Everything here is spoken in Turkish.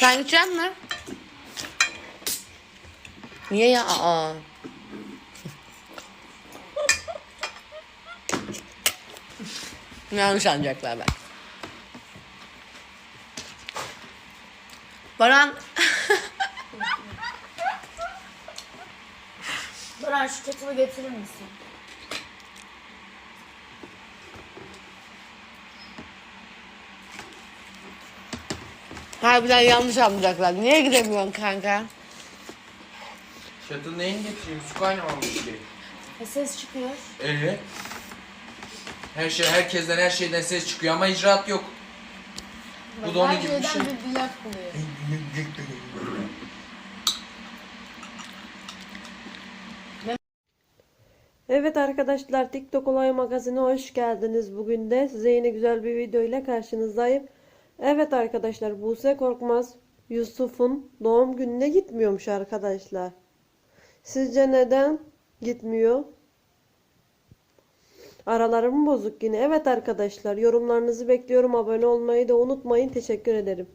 Sen gidecek mi? Niye ya? Aa. Yanlış anlayacaklar ben. Baran Baran şu kettle'ı getirir misin? Harbiden yanlış anlayacaklar. Niye gidemiyorsun kanka? Şatıl neyini getireyim? Su kaynamamış ki. E ses çıkıyor. Ee? Her şey, herkesten her şeyden ses çıkıyor ama icraat yok. Bu da onun gibi bir şey. bir bilat buluyor. Evet arkadaşlar TikTok Olay Magazin'e hoş geldiniz. Bugün de size yine güzel bir video ile karşınızdayım. Evet arkadaşlar Buse Korkmaz Yusuf'un doğum gününe gitmiyormuş arkadaşlar. Sizce neden gitmiyor? Aralarım bozuk yine. Evet arkadaşlar yorumlarınızı bekliyorum. Abone olmayı da unutmayın. Teşekkür ederim.